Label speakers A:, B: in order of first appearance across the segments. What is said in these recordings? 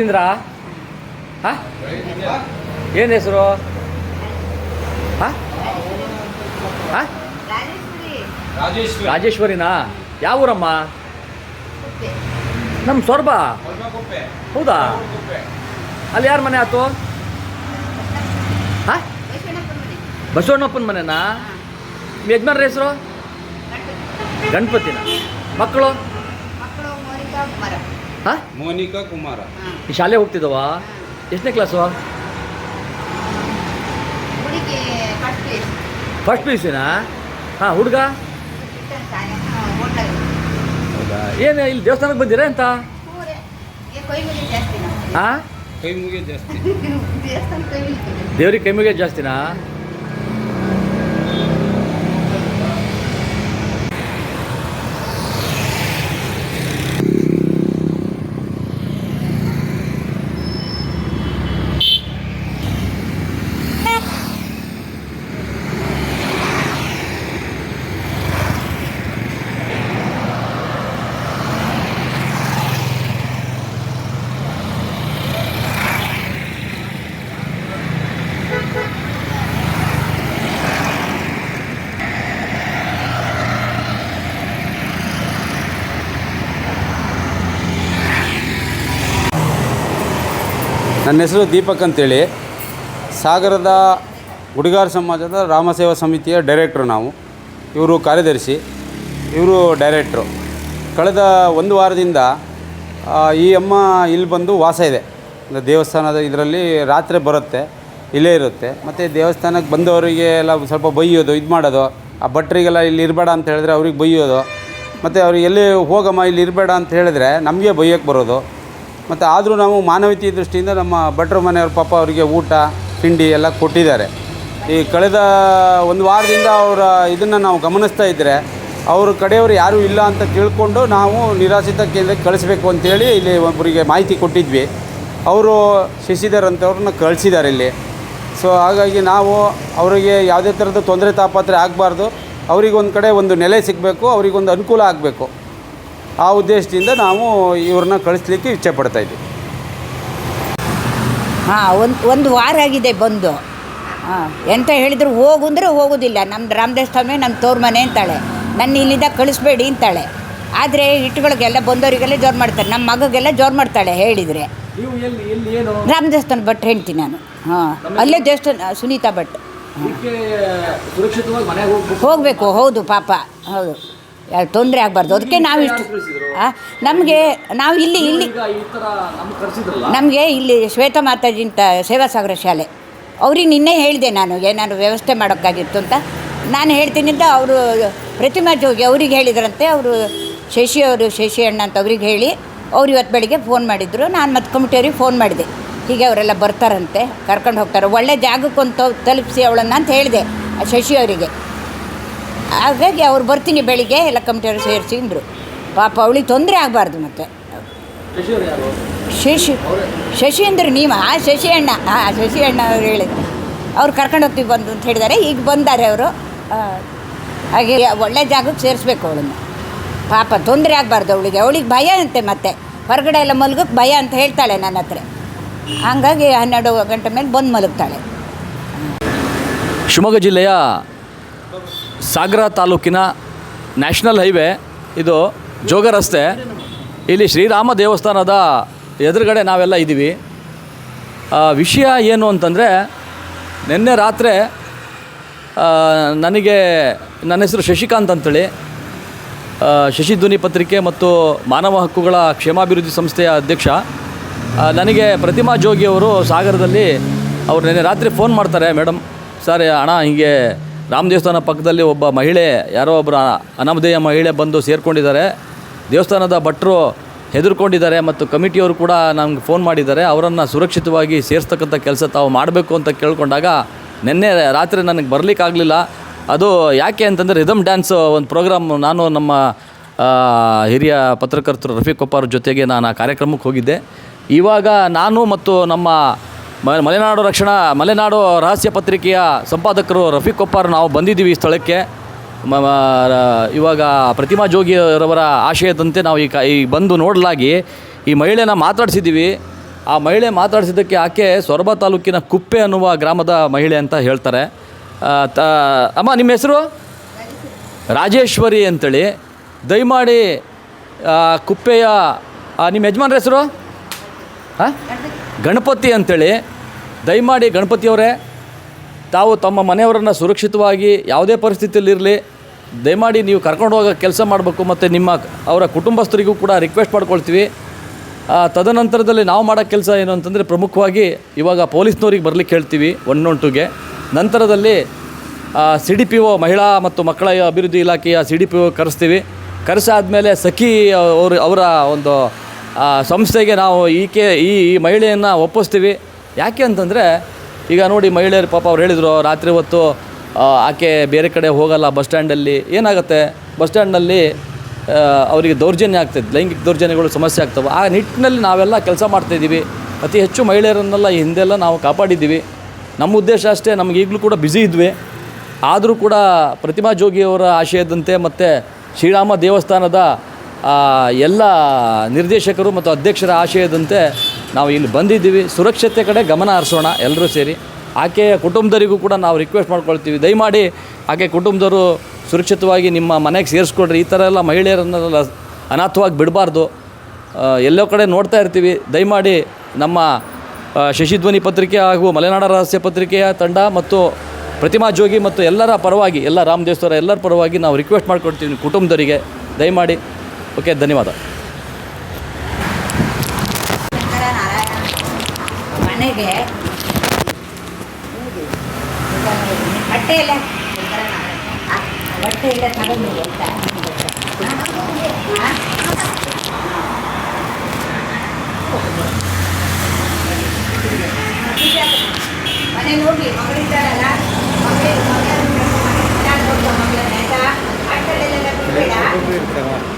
A: ಇಂದ್ರ ಹಾ? ಏನು ಹೆಸರು? ಹಾ? ಹಾ?
B: ರಾಜೇಶ್ವರಿ
A: ರಾಜೇಶ್ವರಿನಾ? ಯಾವ ಊರಮ್ಮ. ನಮ್ಮ ಹೌದಾ? ಅಲ್ಲಿ ಯಾರ ಮನೆ ಆತು? ಹಾ? ಬಸವಣ್ಣಪ್ಪನ ಮನೆನಾ? ಯಜ್ಮಾನ್ರ ಹೆಸರು? ಗಣಪತಿನ. ಮಕ್ಕಳು? ಹಾ?
B: ಮೋನಿಕಾ ಕುಮಾರ.
A: ಈ ಶಾಲೆ ಹೋಗ್ತಿದ್ದವ? ಎಷ್ಟನೇ ಕ್ಲಾಸು
C: ಫಸ್ಟ್
A: ಪಿ ಯು ಸಿನಾ ಹಾಂ ಹುಡುಗ? ಹೌದಾ? ಏನು ಇಲ್ಲಿ ದೇವಸ್ಥಾನಕ್ಕೆ ಬಂದಿರಾ ಅಂತ ಹಾಂ
B: ಕೈ ಮುಗಿಯೋದು ಜಾಸ್ತಿ
A: ದೇವ್ರಿಗೆ ಕೈ ಮುಗಿಯೋದು ಜಾಸ್ತಿನಾ?
B: ನನ್ನ ಹೆಸರು ದೀಪಕ್ ಅಂತೇಳಿ. ಸಾಗರದ ಹುಡುಗಾರ ಸಮಾಜದ ರಾಮಸೇವಾ ಸಮಿತಿಯ ಡೈರೆಕ್ಟ್ರು ನಾವು. ಇವರು ಕಾರ್ಯದರ್ಶಿ, ಇವರು ಡೈರೆಕ್ಟ್ರು. ಕಳೆದ ಒಂದು ವಾರದಿಂದ ಈ ಅಮ್ಮ ಇಲ್ಲಿ ಬಂದು ವಾಸ ಇದೆ. ದೇವಸ್ಥಾನದ ಇದರಲ್ಲಿ ರಾತ್ರಿ ಬರುತ್ತೆ, ಇಲ್ಲೇ ಇರುತ್ತೆ. ಮತ್ತು ದೇವಸ್ಥಾನಕ್ಕೆ ಬಂದವರಿಗೆ ಎಲ್ಲ ಸ್ವಲ್ಪ ಬೈಯೋದು, ಇದು ಮಾಡೋದು. ಆ ಭಟ್ರಿಗೆಲ್ಲ ಇಲ್ಲಿ ಇರಬೇಡ ಅಂತ ಹೇಳಿದ್ರೆ ಅವ್ರಿಗೆ ಬೈಯೋದು. ಮತ್ತು ಅವ್ರಿಗೆ ಎಲ್ಲಿ ಹೋಗಮ್ಮ, ಇಲ್ಲಿ ಇರಬೇಡ ಅಂತ ಹೇಳಿದ್ರೆ ನಮಗೆ ಬೈಯೋಕ್ಕೆ ಬರೋದು. ಮತ್ತು ಆದರೂ ನಾವು ಮಾನವೀಯತೆ ದೃಷ್ಟಿಯಿಂದ ನಮ್ಮ ಭಟ್ರ ಮನೆಯವ್ರ ಪಾಪ ಅವರಿಗೆ ಊಟ, ತಿಂಡಿ ಎಲ್ಲ ಕೊಟ್ಟಿದ್ದಾರೆ. ಈ ಕಳೆದ ಒಂದು ವಾರದಿಂದ ಅವರ ಇದನ್ನು ನಾವು ಗಮನಿಸ್ತಾ ಇದ್ದರೆ ಅವ್ರ ಕಡೆಯವರು ಯಾರೂ ಇಲ್ಲ ಅಂತ ತಿಳ್ಕೊಂಡು ನಾವು ನಿರಾಶ್ರಿತ ಕೇಂದ್ರಕ್ಕೆ ಕಳಿಸ್ಬೇಕು ಅಂತೇಳಿ ಇಲ್ಲಿ ಒಬ್ಬರಿಗೆ ಮಾಹಿತಿ ಕೊಟ್ಟಿದ್ವಿ. ಅವರು ಶಶಿಧರ್ ಅಂತವ್ರನ್ನ ಕಳಿಸಿದ್ದಾರೆ ಇಲ್ಲಿ. ಸೊ ಹಾಗಾಗಿ ನಾವು ಅವರಿಗೆ ಯಾವುದೇ ಥರದ ತೊಂದರೆ ತಾಪತ್ರೆ ಆಗಬಾರ್ದು. ಅವರಿಗೊಂದು ಕಡೆ ಒಂದು ನೆಲೆ ಸಿಗಬೇಕು, ಅವರಿಗೊಂದು ಅನುಕೂಲ ಆಗಬೇಕು. ಆ ಉದ್ದೇಶದಿಂದ ನಾವು ಇವ್ರನ್ನ ಕಳಿಸ್ಲಿಕ್ಕೆ ಇಚ್ಛೆ ಪಡ್ತಾ ಇದ್ದೀವಿ
D: ಹಾಂ ಒಂದು ಒಂದು ವಾರ ಆಗಿದೆ ಬಂದು. ಹಾಂ ಎಂತ ಹೇಳಿದ್ರು ಹೋಗು ಅಂದರೆ ಹೋಗೋದಿಲ್ಲ. ನಮ್ಮ ರಾಮದೇವ್ ಸ್ವಾಮಿ ನಮ್ಮ ತೋರ್ ಮನೆ ಅಂತಾಳೆ. ನನ್ನ ಇಲ್ಲಿಂದ ಕಳಿಸ್ಬೇಡಿ ಅಂತಾಳೆ. ಆದರೆ ಇಟ್ಟುಗಳಿಗೆಲ್ಲ ಬಂದವರಿಗೆಲ್ಲ ಜೋರು ಮಾಡ್ತಾರೆ. ನಮ್ಮ ಮಗಗೆಲ್ಲ ಜೋರು ಮಾಡ್ತಾಳೆ ಹೇಳಿದರೆ.
A: ನೀವು ಎಲ್ಲಿ ಎಲ್ಲಿ ಏನು?
D: ರಾಮ ದೇವಸ್ಥಾನ ಭಟ್ ಹೇಳ್ತೀನಿ ನಾನು. ಹಾಂ ಅಲ್ಲೇ ದೇವಸ್ಥಾನ ಸುನೀತಾ ಭಟ್.
A: ಸುರಕ್ಷಿತವಾಗಿ ಮನೆಗೆ ಹೋಗ್ಬೇಕು.
D: ಹೋಗಬೇಕು ಹೌದು ಪಾಪ. ಹೌದು. ತೊಂದರೆ ಆಗಬಾರ್ದು. ಅದಕ್ಕೆ ನಾವು ಇಷ್ಟು ನಮಗೆ ನಾವು ಇಲ್ಲಿ ಇಲ್ಲಿ
A: ನಮ್ಗೆ
D: ಇಲ್ಲಿ ಶ್ವೇತ ಮಾತಾಜಿಂತ ಸೇವಾ ಸಾಗರ ಶಾಲೆ. ಅವ್ರಿಗೆ ನಿನ್ನೆ ಹೇಳಿದೆ ನಾನು ಏನಾದ್ರು ವ್ಯವಸ್ಥೆ ಮಾಡೋಕ್ಕಾಗಿತ್ತು ಅಂತ. ನಾನು ಹೇಳ್ತೀನಿ ಅಂತ ಅವರು ಪ್ರತಿಮಾ ಜೋಗಿ ಅವ್ರಿಗೆ ಹೇಳಿದ್ರಂತೆ. ಅವರು ಶಶಿ ಅವರು ಶಶಿ ಅಣ್ಣ ಅಂತ ಅವ್ರಿಗೆ ಹೇಳಿ ಅವ್ರು ಇವತ್ತು ಬೆಳಿಗ್ಗೆ ಫೋನ್ ಮಾಡಿದ್ರು. ನಾನು ಮತ್ತೆ ಕಮಿಟಿಯವ್ರಿಗೆ ಫೋನ್ ಮಾಡಿದೆ. ಹೀಗೆ ಅವರೆಲ್ಲ ಬರ್ತಾರಂತೆ ಕರ್ಕೊಂಡು ಹೋಗ್ತಾರೆ. ಒಳ್ಳೆ ಜಾಗಕ್ಕೊಂದು ತಲುಪಿಸಿ ಅವಳನ್ನು ಅಂತ ಹೇಳಿದೆ ಆ ಶಶಿ ಅವರಿಗೆ. ಹಾಗಾಗಿ ಅವ್ರು ಬರ್ತೀನಿ ಬೆಳಿಗ್ಗೆ ಎಲ್ಲ ಕಂಪ್ಯೂಟರ್ ಸೇರಿಸಿ ಅಂದರು. ಪಾಪ ಅವಳಿಗೆ ತೊಂದರೆ ಆಗಬಾರ್ದು ಮತ್ತೆ. ಶಶಿ ಶಶಿ ಅಂದರು ನೀವು ಆ ಶಶಿ ಅಣ್ಣ ಹಾಂ ಶಶಿ ಅಣ್ಣ ಅವ್ರು ಹೇಳಿದ್ರು. ಅವ್ರು ಕರ್ಕೊಂಡು ಹೋಗ್ತೀವಿ ಬಂದು ಅಂತ ಹೇಳಿದ್ದಾರೆ ಈಗ ಬಂದಾರೆ ಅವರು. ಹಾಗೆ ಒಳ್ಳೆ ಜಾಗಕ್ಕೆ ಸೇರಿಸ್ಬೇಕು ಅವಳನ್ನು. ಪಾಪ ತೊಂದರೆ ಆಗಬಾರ್ದು ಅವಳಿಗೆ. ಅವಳಿಗೆ ಭಯ ಅಂತೆ ಮತ್ತೆ. ಹೊರಗಡೆ ಎಲ್ಲ ಮಲಗಕ್ಕೆ ಭಯ ಅಂತ ಹೇಳ್ತಾಳೆ ನನ್ನ ಹತ್ರ. ಹಂಗಾಗಿ ಹನ್ನೆರಡು ಗಂಟೆ ಮೇಲೆ ಬಂದು ಮಲಗ್ತಾಳೆ.
A: ಶಿವಮೊಗ್ಗ ಜಿಲ್ಲೆಯ ಸಾಗರ ತಾಲೂಕಿನ ನ್ಯಾಷನಲ್ ಹೈವೇ, ಇದು ಜೋಗ ರಸ್ತೆ. ಇಲ್ಲಿ ಶ್ರೀರಾಮ ದೇವಸ್ಥಾನದ ಎದುರುಗಡೆ ನಾವೆಲ್ಲ ಇದ್ದೀವಿ. ವಿಷಯ ಏನು ಅಂತಂದರೆ, ನಿನ್ನೆ ರಾತ್ರಿ ನನಗೆ ನನ್ನ ಹೆಸರು ಶಶಿಕಾಂತ್ ಅಂತೇಳಿ. ಶಶಿಧ್ವನಿ ಶಶಿ ಧ್ವನಿ ಪತ್ರಿಕೆ ಮತ್ತು ಮಾನವ ಹಕ್ಕುಗಳ ಕ್ಷೇಮಾಭಿವೃದ್ಧಿ ಸಂಸ್ಥೆಯ ಅಧ್ಯಕ್ಷ. ನನಗೆ ಪ್ರತಿಮಾ ಜೋಗಿಯವರು ಸಾಗರದಲ್ಲಿ, ಅವ್ರು ನಿನ್ನೆ ರಾತ್ರಿ ಫೋನ್ ಮಾಡ್ತಾರೆ ಮೇಡಮ್ ಸರ್, ಅಣ್ಣ, ಹೀಗೆ ರಾಮ ದೇವಸ್ಥಾನ ಪಕ್ಕದಲ್ಲಿ ಒಬ್ಬ ಮಹಿಳೆ, ಯಾರೋ ಒಬ್ಬರ ಅನಾಮಧೇಯ ಮಹಿಳೆ ಬಂದು ಸೇರಿಕೊಂಡಿದ್ದಾರೆ. ದೇವಸ್ಥಾನದ ಭಟ್ರು ಹೆದರ್ಕೊಂಡಿದ್ದಾರೆ ಮತ್ತು ಕಮಿಟಿಯವರು ಕೂಡ ನಮ್ಗೆ ಫೋನ್ ಮಾಡಿದ್ದಾರೆ. ಅವರನ್ನು ಸುರಕ್ಷಿತವಾಗಿ ಸೇರಿಸ್ತಕ್ಕಂಥ ಕೆಲಸ ತಾವು ಮಾಡಬೇಕು ಅಂತ ಕೇಳ್ಕೊಂಡಾಗ ನಿನ್ನೆ ರಾತ್ರಿ ನನಗೆ ಬರಲಿಕ್ಕಾಗಲಿಲ್ಲ. ಅದು ಯಾಕೆ ಅಂತಂದರೆ ರಿದಮ್ ಡ್ಯಾನ್ಸ್ ಒಂದು ಪ್ರೋಗ್ರಾಮ್ ನಾನು ನಮ್ಮ ಹಿರಿಯ ಪತ್ರಕರ್ತರು ರಫೀಕ್ ಕೊಪ್ಪಾರ ಜೊತೆಗೆ ನಾನು ಆ ಕಾರ್ಯಕ್ರಮಕ್ಕೆ ಹೋಗಿದ್ದೆ. ಇವಾಗ ನಾನು ಮತ್ತು ನಮ್ಮ ಮಲೆನಾಡು ರಕ್ಷಣಾ, ಮಲೆನಾಡು ರಹಸ್ಯ ಪತ್ರಿಕೆಯ ಸಂಪಾದಕರು ರಫೀಕ್ ಕೊಪ್ಪಾರ್ ನಾವು ಬಂದಿದ್ದೀವಿ ಈ ಸ್ಥಳಕ್ಕೆ. ಮ- ಇವಾಗ ಪ್ರತಿಮಾ ಜೋಗಿರವರ ಆಶಯದಂತೆ ನಾವು ಈ ಕ ಈ ಬಂದು ನೋಡಲಾಗಿ ಈ ಮಹಿಳೆನ ಮಾತಾಡಿಸಿದ್ದೀವಿ. ಆ ಮಹಿಳೆ ಮಾತಾಡಿಸಿದ್ದಕ್ಕೆ ಆಕೆ ಸೊರಬ ತಾಲೂಕಿನ ಕುಪ್ಪೆ ಅನ್ನುವ ಗ್ರಾಮದ ಮಹಿಳೆ ಅಂತ ಹೇಳ್ತಾರೆ. ತ ಅಮ್ಮ, ನಿಮ್ಮ ಹೆಸರು? ರಾಜೇಶ್ವರಿ ಅಂತೇಳಿ. ದಯಮಾಡಿ ಕುಪ್ಪೆಯ ನಿಮ್ಮ ಯಜಮಾನ್ರ ಹೆಸರು? ಹಾಂ ಗಣಪತಿ ಅಂತೇಳಿ, ದಯಮಾಡಿ ಗಣಪತಿಯವರೇ, ತಾವು ತಮ್ಮ ಮನೆಯವರನ್ನು ಸುರಕ್ಷಿತವಾಗಿ ಯಾವುದೇ ಪರಿಸ್ಥಿತಿಯಲ್ಲಿರಲಿ ದಯಮಾಡಿ ನೀವು ಕರ್ಕೊಂಡು ಹೋಗೋ ಕೆಲಸ ಮಾಡಬೇಕು ಮತ್ತು ನಿಮ್ಮ ಅವರ ಕುಟುಂಬಸ್ಥರಿಗೂ ಕೂಡ ರಿಕ್ವೆಸ್ಟ್ ಮಾಡ್ಕೊಳ್ತೀವಿ. ತದನಂತರದಲ್ಲಿ ನಾವು ಮಾಡೋ ಕೆಲಸ ಏನು ಅಂತಂದರೆ ಪ್ರಮುಖವಾಗಿ ಇವಾಗ ಪೊಲೀಸ್ನವ್ರಿಗೆ ಬರಲಿಕ್ಕೆ ಹೇಳ್ತೀವಿ ಒನ್ ಒನ್ ಟುಗೆ ನಂತರದಲ್ಲಿ ಸಿ ಡಿ ಪಿ ಒ ಮಹಿಳಾ ಮತ್ತು ಮಕ್ಕಳ ಅಭಿವೃದ್ಧಿ ಇಲಾಖೆಯ ಸಿ ಡಿ ಪಿ ಒ ಕರೆಸ್ತೀವಿ. ಕರೆಸಾದ್ಮೇಲೆ ಸಖಿ ಅವರು, ಅವರ ಒಂದು ಸಂಸ್ಥೆಗೆ ನಾವು ಈಕೆ, ಈ ಮಹಿಳೆಯನ್ನು ಒಪ್ಪಿಸ್ತೀವಿ. ಯಾಕೆ ಅಂತಂದರೆ, ಈಗ ನೋಡಿ ಮಹಿಳೆಯರು ಪಾಪ ಅವ್ರು ಹೇಳಿದರು, ರಾತ್ರಿ ಹೊತ್ತು ಆಕೆ ಬೇರೆ ಕಡೆ ಹೋಗಲ್ಲ ಬಸ್ ಸ್ಟ್ಯಾಂಡಲ್ಲಿ. ಏನಾಗುತ್ತೆ? ಬಸ್ ಸ್ಟ್ಯಾಂಡ್ನಲ್ಲಿ ಅವರಿಗೆ ದೌರ್ಜನ್ಯ ಆಗ್ತದೆ, ಲೈಂಗಿಕ ದೌರ್ಜನ್ಯಗಳು ಸಮಸ್ಯೆ ಆಗ್ತವೆ. ಆ ನಿಟ್ಟಿನಲ್ಲಿ ನಾವೆಲ್ಲ ಕೆಲಸ ಮಾಡ್ತಾಯಿದ್ದೀವಿ ಅತಿ ಹೆಚ್ಚು ಮಹಿಳೆಯರನ್ನೆಲ್ಲ ಈ ಹಿಂದೆಲ್ಲ ನಾವು ಕಾಪಾಡಿದ್ದೀವಿ. ನಮ್ಮ ಉದ್ದೇಶ ಅಷ್ಟೇ, ನಮಗೆ ಈಗಲೂ ಕೂಡ ಬ್ಯುಸಿ ಇದ್ವಿ. ಆದರೂ ಕೂಡ ಪ್ರತಿಮಾ ಜೋಗಿಯವರ ಆಶಯದಂತೆ ಮತ್ತು ಶ್ರೀರಾಮ ದೇವಸ್ಥಾನದ ಎಲ್ಲ ನಿರ್ದೇಶಕರು ಮತ್ತು ಅಧ್ಯಕ್ಷರ ಆಶಯದಂತೆ ನಾವು ಇಲ್ಲಿ ಬಂದಿದ್ದೀವಿ. ಸುರಕ್ಷತೆ ಕಡೆ ಗಮನ ಹರಿಸೋಣ ಎಲ್ಲರೂ ಸೇರಿ. ಆಕೆಯ ಕುಟುಂಬದರಿಗೂ ಕೂಡ ನಾವು ರಿಕ್ವೆಸ್ಟ್ ಮಾಡ್ಕೊಳ್ತೀವಿ. ದಯಮಾಡಿ ಆಕೆ ಕುಟುಂಬದವರು ಸುರಕ್ಷಿತವಾಗಿ ನಿಮ್ಮ ಮನೆಗೆ ಸೇರಿಸ್ಕೊಡ್ರಿ. ಈ ಥರ ಎಲ್ಲ ಮಹಿಳೆಯರನ್ನೆಲ್ಲ ಅನಾಥವಾಗಿ ಬಿಡಬಾರ್ದು. ಎಲ್ಲೋ ಕಡೆ ನೋಡ್ತಾ ಇರ್ತೀವಿ. ದಯಮಾಡಿ ನಮ್ಮ ಶಶಿಧ್ವನಿ ಪತ್ರಿಕೆ ಹಾಗೂ ಮಲೆನಾಡ ರಹಸ್ಯ ಪತ್ರಿಕೆಯ ತಂಡ ಮತ್ತು ಪ್ರತಿಮಾ ಜೋಗಿ ಮತ್ತು ಎಲ್ಲರ ಪರವಾಗಿ, ಎಲ್ಲ ರಾಮದೇವಸ್ಥರ ಎಲ್ಲರ ಪರವಾಗಿ ನಾವು ರಿಕ್ವೆಸ್ಟ್ ಮಾಡ್ಕೊಡ್ತೀವಿ ಕುಟುಂಬದವರಿಗೆ. ದಯಮಾಡಿ ಓಕೆ ಧನ್ಯವಾದ
D: ಮನೆಗೆ ಬಟ್ಟೆ ಎಲ್ಲ ಬಟ್ಟೆ ಎಲ್ಲ ತಗೊಂಡು ಮನೆ ನೋಡಿ ಮಗಳಿದ್ದಾರಲ್ಲ ಮಗಳು ಮಗಳು ಮಗಳನ್ನ ಆಯ್ತಾ ಅಷ್ಟಲ್ಲೆಲ್ಲ ಬಿಡಬೇಡ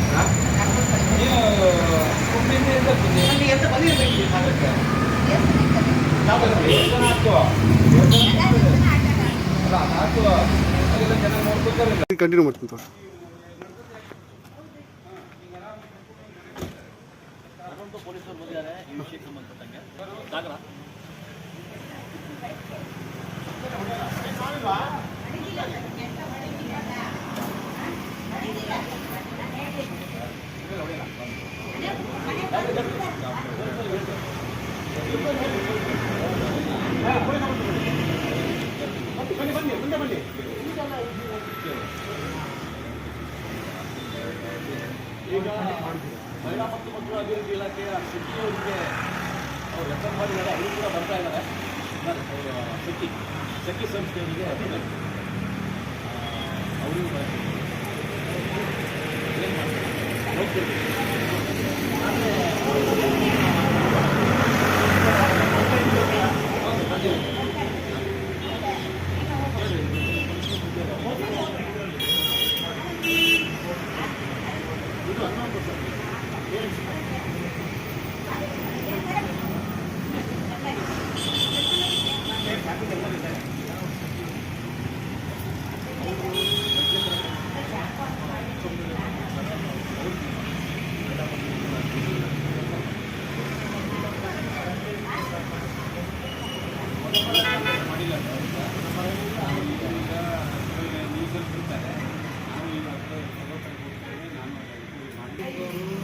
E: ಕಂಟಿನ್ಯೂ ಮಾಡ್ತೀನಿ
A: ಮಹಿಳಾ ಮತ್ತು ಮಕ್ಕಳ ಅಭಿವೃದ್ಧಿ ಇಲಾಖೆಯ ಶೆಟ್ಟಿ ಅವರಿಗೆ ಅವ್ರು ರೆಫರ್ ಮಾಡಿದ್ದಾರೆ. ಅವರು ಕೂಡ ಬರ್ತಾ ಇದ್ದಾರೆ. ಶೆಟ್ಟಿ ಶೆಟ್ಟಿ ಸಂಸ್ಥೆಯವರಿಗೆ ಅಭಿನಂದನೆ.
F: ಅವರು ಆದರೆ Ayan.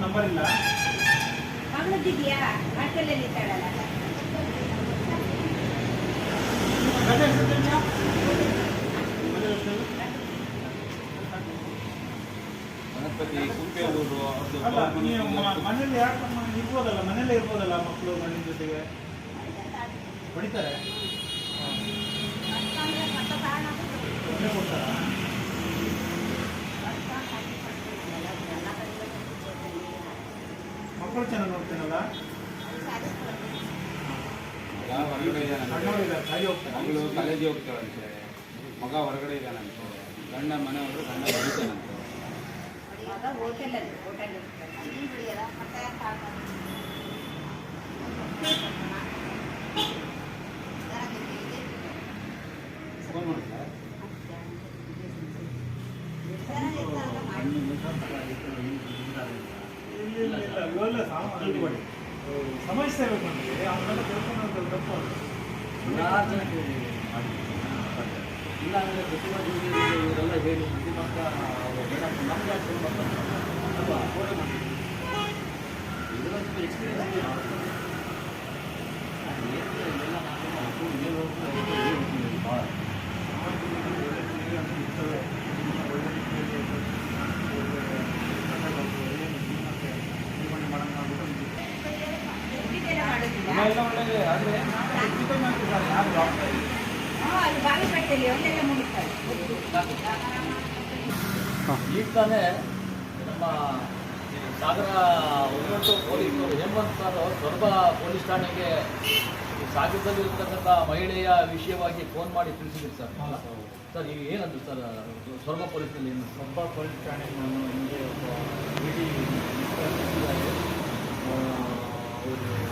F: ನಂಬರ್ ಇಲ್ಲ.
C: ಹಾಸ್ಟೆಲಲ್ಲಿ ಇದ್ದಾಳಲ್ಲ?
F: ಅಲ್ಲ ನೀವು ಮನೇಲಿ ಯಾಕೆ ಇರ್ಬೋದಲ್ಲ ಮನೇಲೇ ಇರ್ಬೋದಲ್ಲ ಮಕ್ಕಳು ಮಣ್ಣಿನ ಜೊತೆಗೆ? ಹೊಡಿತಾರೆ? ಕೊಡ್ತಾರಾ? ಮಕ್ಕಳು ಚೆನ್ನಾಗಿ ಹೋಗ್ತಾರೆ
B: ಮಗಳು ಕಾಲೇಜಿಗೆ ಹೋಗ್ತಾಳಂತೆ ಮಗ ಹೊರಗಡೆ ಇದ್ದಾನಂತೆ ಗಂಡ ಮನೆ ಹೋದ್ರೆ ಗಂಡ ಹೊಡಿತಾನಂತೆ? ಫೋನ್ ಮಾಡಿದ್ಲಾ?
F: ಇಲ್ಲ ಇಲ್ಲ ಇಲ್ಲ ಇವೆಲ್ಲ ಸಾಮಾನ್ಯ ಸಮಸ್ಯೆ ಬೇಕು ನಮಗೆ ಅವನ್ನೆಲ್ಲ ತಿಳ್ಕೊಂಡು ತಪ್ಪು ಅದು.
A: ಇಲ್ಲ ಅಂದರೆ ಪ್ರತಿಭಾ ಇವರೆಲ್ಲ ಹೇಳಿ ಪ್ರತಿಪಕ್ಷ ಮೇಡಮ್ ನಮ್ಗೆ ಯಾಕೆ ಫೋನ್ ಮಾಡ್ತಾರೆ ಅಲ್ವಾ ಫೋಟೋ ಮಾಡಿ ಇದರೊಂದು ಎಕ್ಸ್ಪೀರಿಯನ್ಸ್ ಇದೆ ಎಲ್ಲ ಭಾಳ
B: ಎಲ್ಲ ಒಳ್ಳೆಯದೇ ಆದರೆ ಯಾರು
C: ಡಾಕ್ಟರ್
A: ಈಗ ತಾನೇ ನಮ್ಮ ಈ ಸಾಗರ ಒಂದೊಂದು ಪೊಲೀಸರು ಹೇಮಂತ್ ಸರ್ ಸೊರಬ ಪೊಲೀಸ್ ಠಾಣೆಗೆ ಈ ಸಾಗರದಲ್ಲಿರ್ತಕ್ಕಂಥ ಮಹಿಳೆಯ ವಿಷಯವಾಗಿ ಫೋನ್ ಮಾಡಿ ತಿಳಿಸಿದ್ರು ಸರ್. ಸರ್. ಈಗ ಏನಂದ್ರು ಸರ್ ಸೊರಬ ಪೊಲೀಸ್ನಲ್ಲಿ ಏನು?
F: ಒಬ್ಬ ಪೊಲೀಸ್ ಠಾಣೆಗೆ ನಾನು ನಿಮಗೆ ಒಬ್ಬ ಇಡೀ ಅವರು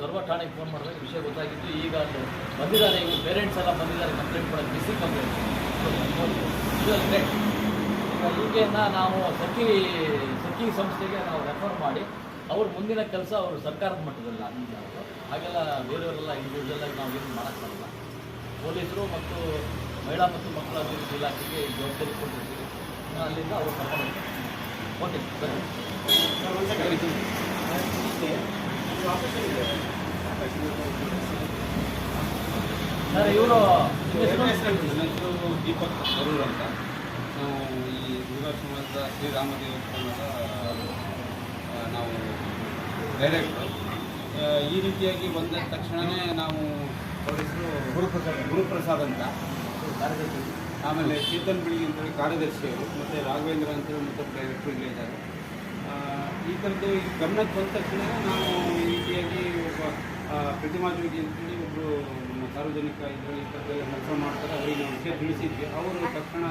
A: ಸರ್ವ ಠಾಣೆಗೆ ಫೋನ್ ಮಾಡಬೇಕು ವಿಷಯ ಗೊತ್ತಾಗಿತ್ತು. ಈಗ ಅಲ್ಲಿ ಬಂದಿದ್ದಾರೆ, ಇವರು ಪೇರೆಂಟ್ಸ್ ಎಲ್ಲ ಬಂದಿದ್ದಾರೆ ಕಂಪ್ಲೇಂಟ್ ಮಾಡೋದು ಬಿಸಿ ಕಂಪ್ಲೇಂಟ್ ಈಗ ನಾವು ಸಖಿ ಸಖಿ ಸಂಸ್ಥೆಗೆ ನಾವು ರೆಫರ್ ಮಾಡಿ, ಅವ್ರ ಮುಂದಿನ ಕೆಲಸ ಅವರು ಸರ್ಕಾರದ ಮಟ್ಟದಲ್ಲ. ಹಾಗೆಲ್ಲ ಬೇರೆಯವರೆಲ್ಲ ಇಂಡಿವಿಜುವಲ್ ಆಗಿ ನಾವು ಏನು ಮಾಡೋಕ್ಕಾಗಲ್ಲ ಪೊಲೀಸರು ಮತ್ತು ಮಹಿಳಾ ಮತ್ತು ಮಕ್ಕಳ ಅಭಿವೃದ್ಧಿ ಇಲಾಖೆಗೆ ಜವಾಬ್ದಾರಿ ಕೊಟ್ಟಿರ್ತೀವಿ. ಅಲ್ಲಿಂದ ಅವರು ಕರ್ಕೊಂಡು ಓಕೆ ಸರಿ. ಸರ್ ಇವರು
B: ದೀಪಕ್ ಬರೂರ್ ಅಂತ. ನಾವು ಈ ದುರ್ಗಾ ಸಮಾಜದ ಶ್ರೀರಾಮ ದೇವಸ್ಥಾನದ ನಾವು ಡೈರೆಕ್ಟ್ರು. ಈ ರೀತಿಯಾಗಿ ಬಂದ ತಕ್ಷಣವೇ ನಾವು ಪೊಲೀಸರು ಗುರುಪ್ರಸಾದ್ ಗುರುಪ್ರಸಾದ್ ಅಂತ. ಆಮೇಲೆ ಚೇತನ್ ಬಿಳಿ ಅಂತೇಳಿ ಕಾರ್ಯದರ್ಶಿ ಅವರು ಮತ್ತು ರಾಘವೇಂದ್ರ ಅಂತೇಳಿ ಮತ್ತೊಬ್ಬ ಡೈರೆಕ್ಟ್ರು ಇಲ್ಲೇ ಇದ್ದಾರೆ. ಈ ಥರದ್ದು ಈ ಗಮನಕ್ಕೆ ಬಂದ ತಕ್ಷಣ ನಾವು ಈ ರೀತಿಯಾಗಿ ಒಬ್ಬ ಪ್ರತಿಮಾ ಜೋಗಿ ಅಂತೇಳಿ ಒಬ್ಬರು ಸಾರ್ವಜನಿಕ ಇದರಲ್ಲಿ ಈ ಥರದ್ದೆಲ್ಲ ಕೆಲಸ ಮಾಡ್ತಾರೆ ಅವರಿಗೆ ನಾವು ವಿಷಯ ತಿಳಿಸಿದ್ವಿ ಅವರು ತಕ್ಷಣ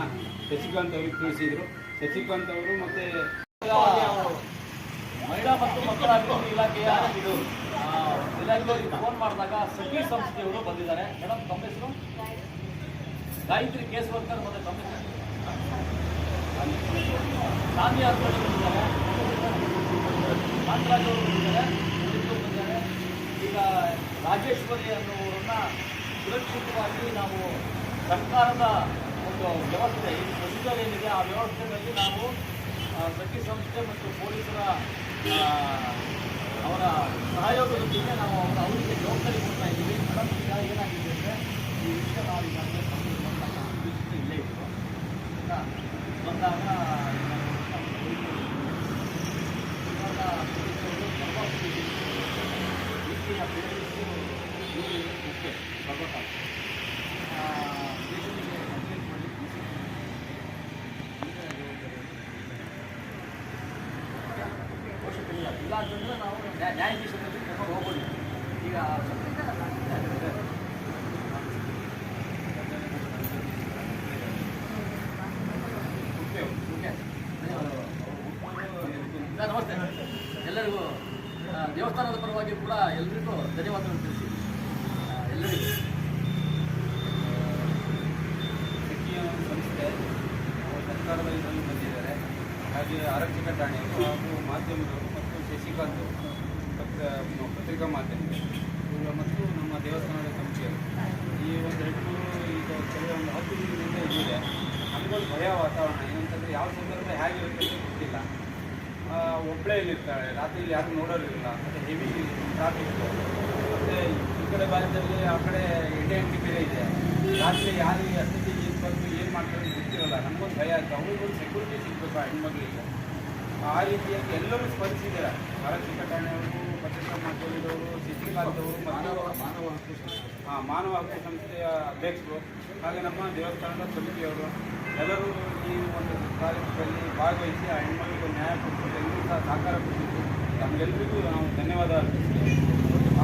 B: ಶಶಿಕಾಂತ್ ಅವ್ರಿಗೆ ತಿಳಿಸಿದರು ಶಶಿಕಾಂತ್ ಅವರು ಮತ್ತು
A: ಮಹಿಳಾ ಮತ್ತು ಮಕ್ಕಳ ಅಭಿವೃದ್ಧಿ ಇಲಾಖೆಯ ಇದು ಇಲಾಖೆಯವರಿಗೆ ಫೋನ್ ಮಾಡಿದಾಗ ಸಖಿ ಸಂಸ್ಥೆಯವರು ಬಂದಿದ್ದಾರೆ ಮೇಡಮ್ ತಮ್ಮ ಹೆಸರು ಗಾಯತ್ರಿ ಕೇಸ್ ವರ್ಕರ್ ಮತ್ತೆ ತಮ್ಮ ಹೆಸರು ಸಾನಿಯಾ ಅಂತ ಬಂದಿದ್ದಾರೆ ನಾಗರಾಜ್ ಅವರು ಬಂದಿದ್ದಾರೆ ಬಂದಿದ್ದಾರೆ ಈಗ ರಾಜೇಶ್ವರಿ ಅನ್ನುವರನ್ನ ಸುರಕ್ಷಿತವಾಗಿ ನಾವು ಸರ್ಕಾರದ ಒಂದು ವ್ಯವಸ್ಥೆ ಈ ಪ್ರೊಸೀಜರ್ ಏನಿದೆ ಆ ವ್ಯವಸ್ಥೆಯಲ್ಲಿ ನಾವು ಪ್ರತಿ ಸಂಸ್ಥೆ ಮತ್ತು ಪೊಲೀಸರ ಅವರ ಸಹಯೋಗದೊಂದಿಗೆ ನಾವು ಅವರ ಅವರಿಗೆ ಜವಾಬ್ದಾರಿ ಕೊಡ್ತಾ ಇದ್ದೀವಿ ಮೇಡಮ್ ಈಗ ಏನಾಗಿದೆ ಅಂದರೆ ಈ ವಿಷಯ ನಾವು ಈಗಾಗಲೇ ಕಂಪ್ಲೀಟ್ ಬಂದಾಗ ವಿಷಯ ಇಲ್ಲೇ ಇತ್ತು ಆಯ್ತಾ? ಬಂದಾಗ ನಮ್ಮ ಪೊಲೀಸರು ಇವಾಗ ಪೊಲೀಸರು ತುಂಬ ಈಕೆಯ ಪೇರೆಂಟ್ಸು ಇವರು ಮುಖ್ಯ ಸರ್ವಕಾಲ ಸ್ಟೇಷನಿಗೆ ಕಂಪ್ಲೇಂಟ್ ಮಾಡಿ ಪೋಷಕರಿಲ್ಲ ಇಲ್ಲ ಅಂತಂದರೆ ನಾವು ನ್ಯಾಯ- ನ್ಯಾಯಾಧೀಶರಲ್ಲಿ ಕರ್ಕೊಂಡು ಹೋಗ್ಬೋದು ಈಗ ಸರ್, ನಮಸ್ತೆ ಎಲ್ಲರಿಗೂ ಆ, ದೇವಸ್ಥಾನದ ಪರವಾಗಿ ಕೂಡ ಎಲ್ರಿಗೂ ಧನ್ಯವಾದಗಳು ತಿಳಿಸಿ. ಎಲ್ಲರಿಗೂ.
B: ಸಂಸ್ಥೆ ಸರ್ಕಾರದಲ್ಲಿ ಸರ್ಕಾರದ ಬಂದಿದ್ದಾರೆ. ಹಾಗೆ ಆರಕ್ಷಕ ಠಾಣೆಯವರು ಹಾಗೂ ಮಾಧ್ಯಮದವರು ಮತ್ತು ಶಶಿಕಾಂತ್ ಪತ್ರ- ಪತ್ರಿಕಾ ಮಾಧ್ಯಮಗಳು ಮತ್ತು ನಮ್ಮ ದೇವಸ್ಥಾನದ ಸಂಸ್ಥೆಯವರು ಈ ಒಂದು ಎರಡು ಈಗ ಕೆಲವೊಂದು ಹತ್ತು ದಿನದಿಂದ ಇದೆ ನಮಗೊಂದು ಭಯ ವಾತಾವರಣ. ಏನಂತಂದರೆ ಯಾವ ಸಂದರ್ಭ ಹೇಗಿರುತ್ತೆ ಗೊತ್ತಿಲ್ಲ. ಒಬ್ಬಳೇ ಇಲ್ಲಿರ್ತಾಳೆ. ರಾತ್ರಿ ಯಾರು ನೋಡೋರಿಲ್ಲ. ಮತ್ತು ಹೆವಿ ಟ್ರಾಫಿಕ್ ಮತ್ತು ಈ ಕಡೆ ಭಾರತದಲ್ಲಿ ಆ ಕಡೆ ಎಡೆ ಅಂಗಡಿ ಬೇರೆ ಇದೆ. ರಾತ್ರಿ ಯಾರು ಅಸ್ತಿ ಏನು ಬಂದು ಏನು ಮಾಡ್ತಾರೆ ಗೊತ್ತಿರಲ್ಲ. ನಮಗೊಂದು ಭಯ ಆಯ್ತು. ಅವ್ರಿಗೊಂದು ಸೆಕ್ಯೂರಿಟಿ ಸಿಗಬೇಕು ಆ ಹೆಣ್ಮಕ್ಳಿಗೆ? ಆ ರೀತಿಯಾಗಿ ಎಲ್ಲರೂ ಸ್ಪಂದಿಸಿದ್ದಾರೆ ಭಾರತ ಠಾಣೆಯವರು ಭದ್ರತಾ ಮಾಧ್ಯಮದವರು ಸಿಟಿ ಮಾನವ ಮಾನವ ಹಕ್ಕು ಸಂಸ್ಥೆ. ಹಾಂ ಮಾನವ ಹಕ್ಕು ಸಂಸ್ಥೆಯ ಅಧ್ಯಕ್ಷರು. ಹಾಗೆ ನಮ್ಮ ದೇವಸ್ಥಾನದ ಸಮಿತಿಯವರು. ಎಲ್ಲರೂ ಈ ಒಂದು ಕಾರ್ಯಕ್ರಮದಲ್ಲಿ ಭಾಗವಹಿಸಿ ಆ ಹೆಣ್ಮಕ್ಳಿಗೆ ನ್ಯಾಯ ಕೊಡಿಸಿ ಎಲ್ಲರೂ ಸಹ ಸಹಕಾರ ಕೊಟ್ಟಿದ್ದು. ನಮಗೆಲ್ಲರಿಗೂ ನಾವು ಧನ್ಯವಾದ ಅರ್ಪಿಸ್ತೀವಿ.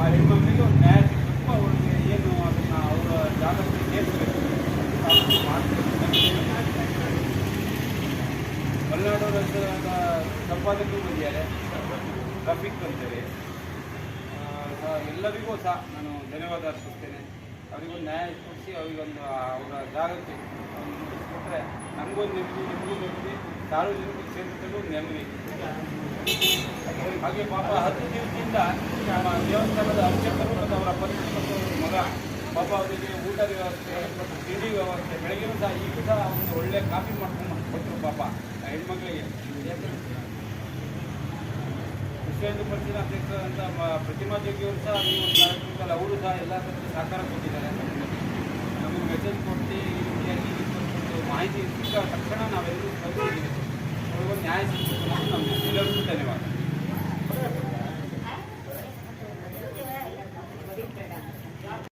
B: ಆ ಹೆಣ್ಮಕ್ಳಿಗೆ ನ್ಯಾಯ ಸಿಗಬೇಕು ಅವರಿಗೆ ಏನು ಅದನ್ನು ಅವರ ಜಾಗೃತಿ ಸೇರಿಸಬೇಕು ಮಲೆನಾಡು ರಾಜ್ಯದ ಸಂಪಾದಕರು ಬಂದಿದ್ದಾರೆ. ರಫೀಕ್ ಅಂತೇಳಿ ಎಲ್ಲರಿಗೂ ಸಹ ನಾನು ಧನ್ಯವಾದ ಅರ್ಪಿಸ್ತೇನೆ. ಅವರಿಗೊಂದು ನ್ಯಾಯ ಕೊಡಿಸಿ ಅವರಿಗೊಂದು ಅವರ ಜಾಗಕ್ಕೆ ಮುಟ್ಟಿಸ್ಕೊಟ್ರೆ ನಮಗೊಂದು ನೆಮ್ಮದಿ ನಿಮಗೂ ನೆಮ್ಮದಿ ಸಾರ್ವಜನಿಕ ಕ್ಷೇತ್ರದಲ್ಲೂ ನೆಮ್ಮದಿ. ಹಾಗೆ ಪಾಪ ಹತ್ತು ದಿವಸದಿಂದ ನಮ್ಮ ದೇವಸ್ಥಾನದ ಅರ್ಚಕರು ಮತ್ತು ಅವರ ಪತ್ನಿ ಮತ್ತು ಮಗ, ಪಾಪ ಅವರಿಗೆ ಊಟದ ವ್ಯವಸ್ಥೆ ಮತ್ತು ತಿಂಡಿ ವ್ಯವಸ್ಥೆ ಬೆಳಗ್ಗೆನೂ ಸಹ ಈಗ ಸಹ ಒಂದು ಒಳ್ಳೆ ಕಾಫಿ ಮಾಡ್ಕೊಂಡು ಕೊಟ್ಟರು ಪಾಪ ಹೆಣ್ಮಗಳಿಗೆ ವಿಶ್ವ ಅಧ್ಯಕ್ಷರಂತ ಅಧ್ಯಕ್ಷರಾದಂಥ ಮ- ಪ್ರತಿಮಾ ಜಗ್ಗಿಯವರು ಸಹ ಈ ಒಂದು ಕಾರ್ಯಕ್ರಮದಲ್ಲಿ ಅವರು ಸಹ ಎಲ್ಲ ಸಹಕಾರ ಕೊಟ್ಟಿದ್ದಾರೆ. ನಮಗೆ ಮೆಸೇಜ್ ಕೊಟ್ಟು ಮಾಹಿತಿ ಸಿಕ್ಕ ತಕ್ಷಣ ನಾವೆಲ್ಲರೂ ಸ್ಪಂದಿಸಿದ್ದೀವಿ ಅವ್ರಿಗೊಂದು ನ್ಯಾಯ ಸಿಗಬೇಕು ಅನ್ನೋದು ನಮ್ಮ ಎಲ್ಲರಿಗೂ ಧನ್ಯವಾದ.